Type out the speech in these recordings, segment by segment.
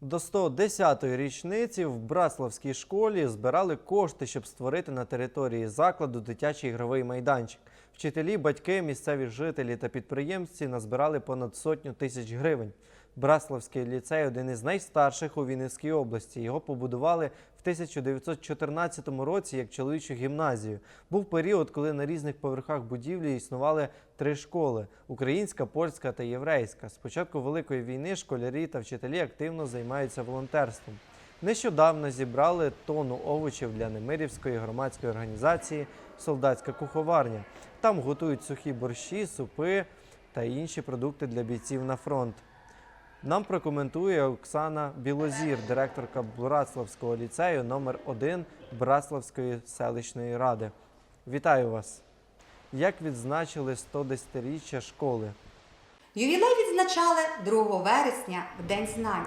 До 110-ї річниці в Браславській школі збирали кошти, щоб створити на території закладу дитячий ігровий майданчик. Вчителі, батьки, місцеві жителі та підприємці назбирали понад сотню тисяч гривень. Браславський ліцей один із найстарших у Вінницькій області. Його побудували в 1914 році як чоловічу гімназію. Був період, коли на різних поверхах будівлі існували три школи: українська, польська та єврейська. З початку Великої війни школярі та вчителі активно займаються волонтерством. Нещодавно зібрали тонну овочів для Немирівської громадської організації Солдатська куховарня. Там готують сухі борщі, супи та інші продукти для бійців на фронт. Нам прокоментує Оксана Білозір, директорка Братславського ліцею номер 1 Братславської селищної ради. Вітаю вас! Як відзначили 110-річчя школи? Ювілей відзначали 2 вересня в День знань.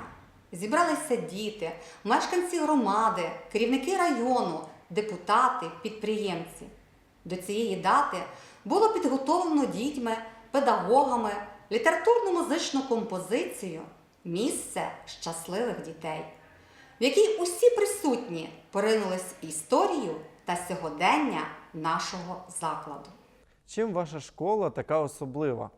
Зібралися діти, мешканці громади, керівники району, депутати, підприємці. До цієї дати було підготовлено дітьми, педагогами літературно-музичну композицію Місце щасливих дітей, в якій усі присутні поринулись в історію та сьогодення нашого закладу. Чим ваша школа така особлива?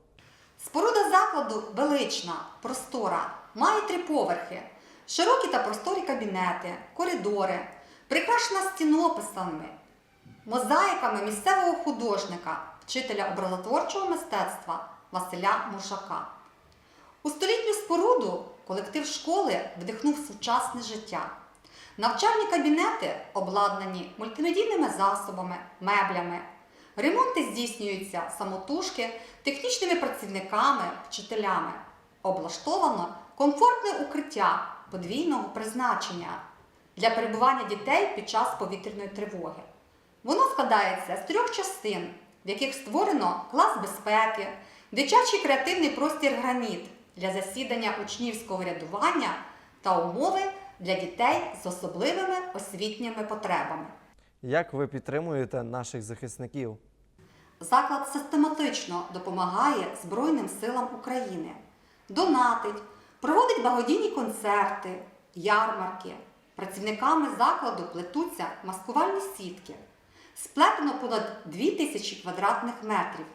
Споруда закладу велична, простора, має три поверхи, широкі та просторі кабінети, коридори, прикрашена стінописами, мозаїками місцевого художника, вчителя образотворчого мистецтва Василя Мушака. У столітню споруду колектив школи вдихнув сучасне життя. Навчальні кабінети обладнані мультимедійними засобами, меблями. Ремонти здійснюються самотужки, технічними працівниками, вчителями. Облаштовано комфортне укриття подвійного призначення для перебування дітей під час повітряної тривоги. Воно складається з трьох частин, в яких створено клас безпеки, дитячий креативний простір граніт для засідання учнівського рядування та умови для дітей з особливими освітніми потребами. Як ви підтримуєте наших захисників? Заклад систематично допомагає Збройним силам України, донатить, проводить благодійні концерти, ярмарки. Працівниками закладу плетуться маскувальні сітки. Сплетено понад 2000 квадратних метрів.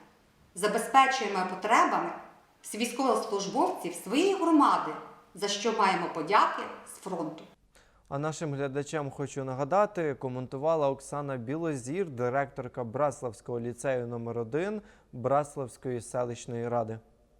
Забезпечуємо потребами військовослужбовців своєї громади, за що маємо подяки з фронту. А нашим глядачам хочу нагадати, коментувала Оксана Білозір, директорка Браславського ліцею номер 1 Браславської селищної ради.